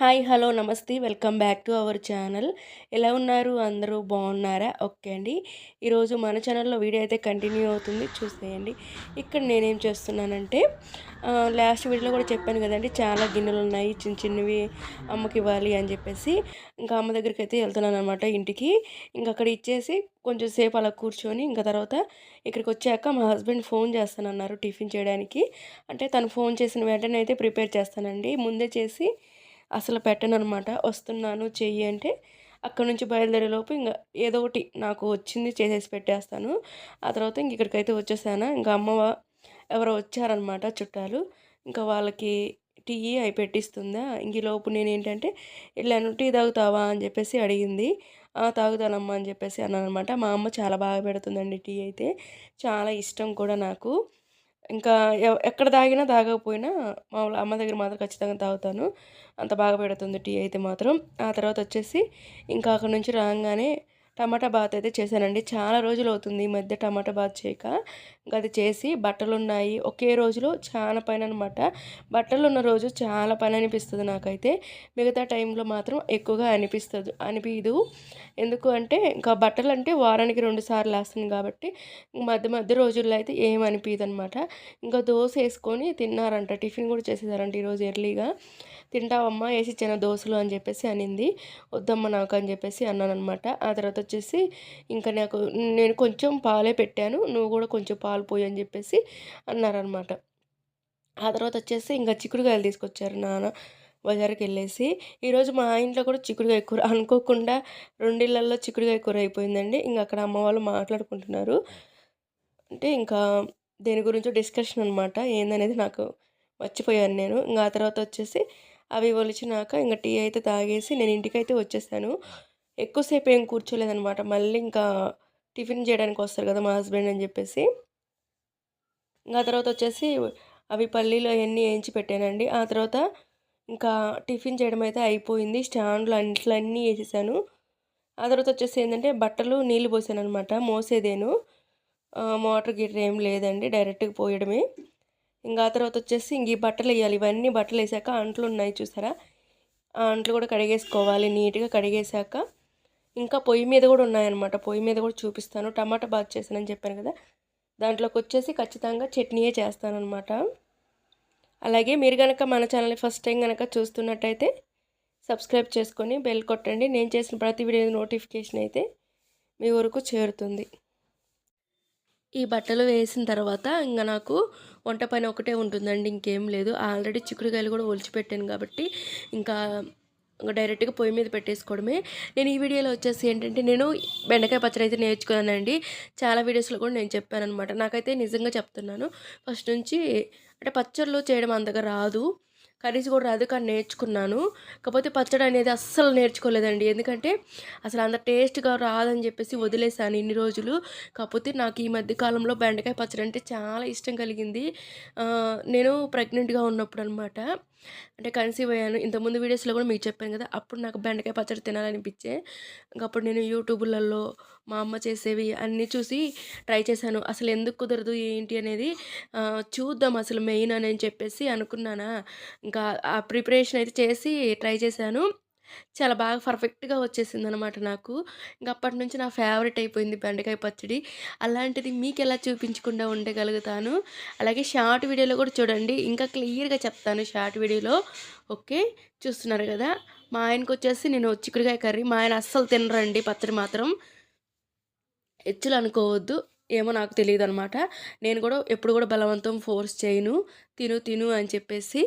Hi hello నమస్తే. Welcome back to our channel. ఎలా ఉన్నారు? అందరూ బాగున్నారా? ఓకే అండి. ఈరోజు మన ఛానల్లో వీడియో అయితే కంటిన్యూ అవుతుంది. చూసేయండి. ఇక్కడ నేనేం చేస్తున్నానంటే లాస్ట్ వీడియోలో కూడా చెప్పాను కదండి చాలా గిన్నెలు ఉన్నాయి చిన్న చిన్నవి అమ్మకి ఇవ్వాలి అని చెప్పేసి ఇంకా అమ్మ దగ్గరికి అయితే వెళ్తున్నాను అనమాట ఇంటికి. ఇంకా అక్కడ ఇచ్చేసి కొంచెం సేపు అలా కూర్చొని ఇంకా తర్వాత ఇక్కడికి వచ్చాక మా హస్బెండ్ ఫోన్ చేస్తానన్నారు టిఫిన్ చేయడానికి. అంటే తను ఫోన్ చేసిన వెంటనే అయితే ప్రిపేర్ చేస్తానండి. ముందే చేసి అసలు పెట్టను అనమాట వస్తున్నాను చెయ్యి అంటే అక్కడ నుంచి బయలుదేరే లోపు ఇంకా ఏదో ఒకటి నాకు వచ్చింది చేసేసి పెట్టేస్తాను. ఆ తర్వాత ఇంక ఇక్కడికైతే వచ్చేసాను. ఇంకా అమ్మ ఎవరో వచ్చారనమాట చుట్టాలు. ఇంకా వాళ్ళకి టీ అవి పెట్టిస్తుందా? ఇంక లోపు నేను ఏంటంటే వెళ్ళాను టీ తాగుతావా? అని చెప్పేసి అడిగింది. తాగుతానమ్మా అని చెప్పేసి అన్నాను అనమాట మా అమ్మ చాలా బాగా పెడుతుందండి టీ అయితే. చాలా ఇష్టం కూడా నాకు. ఇంకా ఎక్కడ తాగినా తాగకపోయినా మామూలు అమ్మ దగ్గర మాత్రం ఖచ్చితంగా తాగుతాను. అంత బాగా పెడుతుంది టీ అయితే మాత్రం. ఆ తర్వాత వచ్చేసి ఇంకా అక్కడ నుంచి రాగానే టమాటా బాత్ అయితే చేశానండి. చాలా రోజులు అవుతుంది ఈ మధ్య టమాటా బాత్ చేయక. ఇంకా అది చేసి బట్టలు ఉన్నాయి ఒకే రోజులో చాలా పైన అనమాట బట్టలు ఉన్న రోజు చాలా పని అనిపిస్తుంది నాకైతే. మిగతా టైంలో మాత్రం ఎక్కువగా అనిపిస్తుంది అనిపించదు ఎందుకు అంటే ఇంకా బట్టలు అంటే వారానికి రెండు సార్లు వేస్తాను కాబట్టి మధ్య మధ్య రోజుల్లో అయితే ఏం అనిపించదు అనమాట ఇంకా దోశ వేసుకొని తిన్నారంట. టిఫిన్ కూడా చేసేసారంట ఈరోజు ఎర్లీగా. తింటావమ్మా వేసి ఇచ్చిన దోశలు అని చెప్పేసి అనింది. వద్దమ్మ నాకు అని చెప్పేసి అన్నాను అనమాట ఆ తర్వాత వచ్చేసి ఇంకా నాకు నేను కొంచెం పాలే పెట్టాను నువ్వు కూడా కొంచెం పాలు పోయి అని చెప్పేసి అన్నారనమాట ఆ తర్వాత వచ్చేసి ఇంకా చిక్కుడుకాయలు తీసుకొచ్చారు నాన్న బజార్కి వెళ్ళేసి. ఈరోజు మా ఇంట్లో కూడా చిక్కుడుకాయ కూర అనుకోకుండా రెండిళ్ళల్లో చిక్కుడుకాయ కూర అయిపోయిందండి. ఇంకా అక్కడ అమ్మ వాళ్ళు మాట్లాడుకుంటున్నారు. అంటే ఇంకా దేని గురించో డిస్కషన్ అనమాట ఏందనేది నాకు మర్చిపోయాను నేను. ఇంకా ఆ తర్వాత వచ్చేసి అవి ఒలిచినాక ఇంకా టీ అయితే తాగేసి నేను ఇంటికైతే వచ్చేసాను. ఎక్కువసేపు ఏం కూర్చోలేదనమాట. మళ్ళీ ఇంకా టిఫిన్ చేయడానికి వస్తారు కదా మా హస్బెండ్ అని చెప్పేసి. ఇంకా తర్వాత వచ్చేసి అవి పల్లీలు అవన్నీ వేయించి పెట్టానండి. ఆ తర్వాత ఇంకా టిఫిన్ చేయడం అయితే అయిపోయింది. స్టాండ్లు అంట్లు అన్నీ వేసేసాను. ఆ తర్వాత వచ్చేసి ఏంటంటే బట్టలు నీళ్ళు పోసాను అనమాట మోసేదేను మోటార్ గిట్ర ఏం లేదండి. డైరెక్ట్గా పోయడమే. ఇంకా ఆ తర్వాత వచ్చేసి ఇంక ఈ బట్టలు వేయాలి. ఇవన్నీ బట్టలు వేసాక అంట్లు ఉన్నాయి చూసారా? ఆ అంట్లు కూడా కడిగేసుకోవాలి. నీట్గా కడిగేసాక ఇంకా పొయ్యి మీద కూడా ఉన్నాయన్నమాట. పొయ్యి మీద కూడా చూపిస్తాను. టమాటా బాత్ చేశానని చెప్పాను కదా? దాంట్లోకి వచ్చేసి ఖచ్చితంగా చట్నీయే చేస్తానన్నమాట. అలాగే మీరు కనుక మన ఛానల్ని ఫస్ట్ టైం కనుక చూస్తున్నట్టయితే సబ్స్క్రైబ్ చేసుకొని బెల్ కొట్టండి. నేను చేసిన ప్రతి వీడియో నోటిఫికేషన్ అయితే మీ వరకు చేరుతుంది. ఈ బట్టలు వేసిన తర్వాత ఇంకా నాకు వంట పని ఒకటే ఉంటుందండి ఇంకేం లేదు. ఆల్రెడీ చిక్కుడుకాయలు కూడా ఒలిచిపెట్టాను కాబట్టి ఇంకా ఇంకా డైరెక్ట్గా పొయ్యి మీద పెట్టేసుకోవడమే. నేను ఈ వీడియోలో వచ్చేసి ఏంటంటే నేను బెండకాయ పచ్చడి అయితే నేర్చుకున్నానండి. చాలా వీడియోస్లో కూడా నేను చెప్పాను అనమాట నాకైతే నిజంగా చెప్తున్నాను. ఫస్ట్ నుంచి అంటే పచ్చళ్ళు చేయడం అంతగా రాదు. కర్రీస్ కూడా రాదు కానీ నేర్చుకున్నాను. కాకపోతే పచ్చడి అనేది అస్సలు నేర్చుకోలేదండి. ఎందుకంటే అసలు అంత టేస్ట్గా రాదని చెప్పేసి వదిలేసాను ఇన్ని రోజులు. కాకపోతే నాకు ఈ మధ్య కాలంలో బెండకాయ పచ్చడి అంటే చాలా ఇష్టం కలిగింది. నేను ప్రెగ్నెంట్గా ఉన్నప్పుడు అనమాట అంటే కన్సీవ్ అయ్యాను. ఇంతకుముందు వీడియోస్లో కూడా మీకు చెప్పాను కదా అప్పుడు నాకు బెండకాయ పచ్చడి తినాలనిపించే. అప్పుడు నేను యూట్యూబ్లలో మా అమ్మ చేసేవి అన్నీ చూసి ట్రై చేశాను. అసలు ఎందుకు కుదరదు ఏంటి అనేది చూద్దాం అసలు మెయిన్ అని చెప్పేసి అనుకున్నానా. ఇంకా ఆ ప్రిపరేషన్ అయితే చేసి ట్రై చేశాను. చాలా బాగా పర్ఫెక్ట్గా వచ్చేసింది అనమాట నాకు. ఇంక అప్పటి నుంచి నా ఫేవరెట్ అయిపోయింది బెండకాయ పచ్చడి. అలాంటిది మీకు ఎలా చూపించకుండా ఉండగలుగుతాను? అలాగే షార్ట్ వీడియోలో కూడా చూడండి. ఇంకా క్లియర్గా చెప్తాను షార్ట్ వీడియోలో. ఓకే? చూస్తున్నారు కదా? మా ఆయనకు వచ్చేసి నేను చిక్కుడుకాయ కర్రీ. మా ఆయన అస్సలు తినరండి పచ్చడి మాత్రం. హెచ్చులు అనుకోవద్దు. ఏమో నాకు తెలియదు అనమాట నేను కూడా ఎప్పుడు కూడా బలవంతం ఫోర్స్ చేయను. తిను తిను అని చెప్పేసి.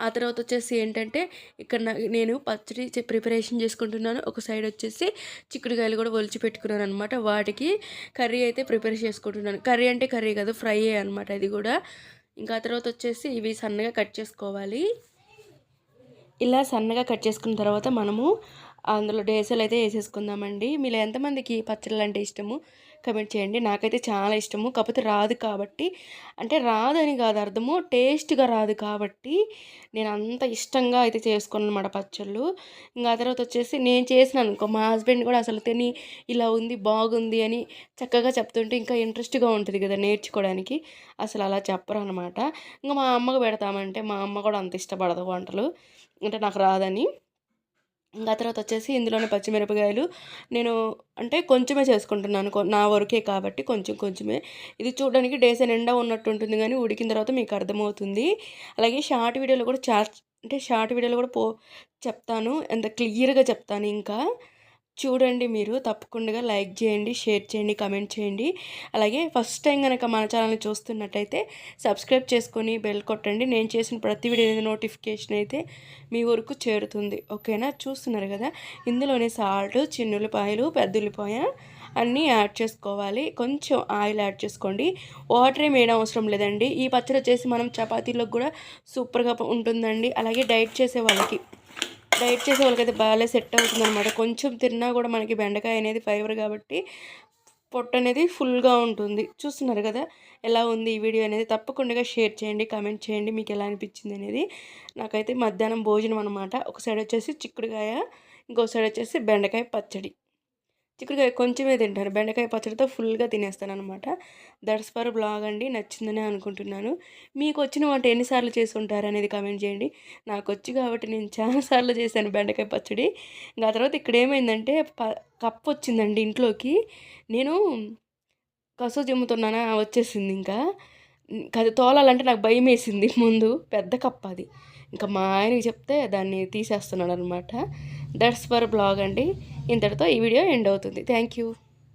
ఆ తర్వాత వచ్చేసి ఏంటంటే ఇక్కడ నేను పచ్చడి ప్రిపరేషన్ చేసుకుంటున్నాను. ఒక సైడ్ వచ్చేసి చిక్కుడుకాయలు కూడా ఒలిచి పెట్టుకున్నాను అనమాట వాటికి కర్రీ అయితే ప్రిపేర్ చేసుకుంటున్నాను. కర్రీ అంటే కర్రీ కాదు ఫ్రై అనమాట అది కూడా. ఇంకా ఆ తర్వాత వచ్చేసి ఇవి సన్నగా కట్ చేసుకోవాలి. ఇలా సన్నగా కట్ చేసుకున్న తర్వాత మనము అందులో డేసలు అయితే వేసేసుకుందామండి. మీరు ఎంతమందికి పచ్చళ్ళు అంటే ఇష్టము? కమెంట్ చేయండి. నాకైతే చాలా ఇష్టము. కాకపోతే రాదు కాబట్టి. అంటే రాదని కాదు అర్థము. టేస్ట్గా రాదు కాబట్టి నేను అంత ఇష్టంగా అయితే చేసుకున్నాను అనమాట పచ్చళ్ళు. ఇంకా తర్వాత వచ్చేసి నేను చేసినాను అనుకో మా హస్బెండ్ కూడా అసలు తిని ఇలా ఉంది బాగుంది అని చక్కగా చెప్తుంటే ఇంకా ఇంట్రెస్ట్గా ఉంటుంది కదా నేర్చుకోవడానికి. అసలు అలా చెప్పరు అనమాట ఇంకా మా అమ్మకు పెడతామంటే మా అమ్మ కూడా అంత ఇష్టపడదు వంటలు. అంటే నాకు రాదని. ఇంకా తర్వాత వచ్చేసి ఇందులోనే పచ్చిమిరపకాయలు. నేను అంటే కొంచెమే చేసుకుంటున్నాను. నా వరకే కాబట్టి కొంచెం కొంచెమే. ఇది చూడడానికి డేస్ నిండా ఉన్నట్టు ఉంటుంది కానీ ఉడికిన తర్వాత మీకు అర్థమవుతుంది. అలాగే షార్ట్ వీడియోలో కూడా చా అంటే షార్ట్ వీడియోలో కూడా పో చెప్తాను. ఎంత క్లియర్గా చెప్తాను ఇంకా. చూడండి మీరు తప్పకుండా లైక్ చేయండి షేర్ చేయండి కమెంట్ చేయండి. అలాగే ఫస్ట్ టైం కనుక మన ఛానల్ని చూస్తున్నట్టయితే సబ్స్క్రైబ్ చేసుకొని బెల్ కొట్టండి. నేను చేసిన ప్రతి వీడియో నోటిఫికేషన్ అయితే మీ వరకు చేరుతుంది. ఓకేనా? చూస్తున్నారు కదా? ఇందులోనే సాల్ట్ చిన్నులపాయలు పెద్దుల్లిపాయ అన్నీ యాడ్ చేసుకోవాలి. కొంచెం ఆయిల్ యాడ్ చేసుకోండి. వాటర్ ఏం వేయడం అవసరం లేదండి. ఈ పచ్చడి వచ్చేసి మనం చపాతీలకు కూడా సూపర్గా ఉంటుందండి. అలాగే డైట్ చేసే వాళ్ళకి డైట్ చేసే వాళ్ళకైతే బాగా సెట్ అవుతుంది అనమాట కొంచెం తిన్నా కూడా మనకి బెండకాయ అనేది ఫైబర్ కాబట్టి పొట్ట అనేది ఫుల్గా ఉంటుంది. చూస్తున్నారు కదా ఎలా ఉంది ఈ వీడియో అనేది. తప్పకుండా షేర్ చేయండి కామెంట్ చేయండి మీకు ఎలా అనిపించింది అనేది. నాకైతే మధ్యాహ్నం భోజనం అనమాట ఒక సైడ్ వచ్చేసి చిక్కుడుకాయ ఇంకో సైడ్ వచ్చేసి బెండకాయ పచ్చడి. చిక్కుడుకాయ కొంచెమే తింటాను బెండకాయ పచ్చడితో ఫుల్గా తినేస్తాను అనమాట దట్స్ ఫర్ బ్లాగ్ అండి. నచ్చిందనే అనుకుంటున్నాను. మీకు వచ్చిన వంట ఎన్నిసార్లు చేసి ఉంటారు అనేది కామెంట్ చేయండి. నాకు వచ్చి కాబట్టి నేను చాలాసార్లు చేశాను బెండకాయ పచ్చడి. ఇంకా తర్వాత ఇక్కడ ఏమైందంటే ప కప్పు వచ్చిందండి ఇంట్లోకి. నేను కసు జమ్ముతున్నానా వచ్చేసింది ఇంకా. అది తోలాలంటే నాకు భయం వేసింది ముందు. పెద్ద కప్ప అది. ఇంకా మా ఆయనకి చెప్తే దాన్ని తీసేస్తున్నాడు అనమాట దట్స్ ఫర్ బ్లాగ్ అండి. ఇంతటితో ఈ వీడియో ఎండ్ అవుతుంది. Thank you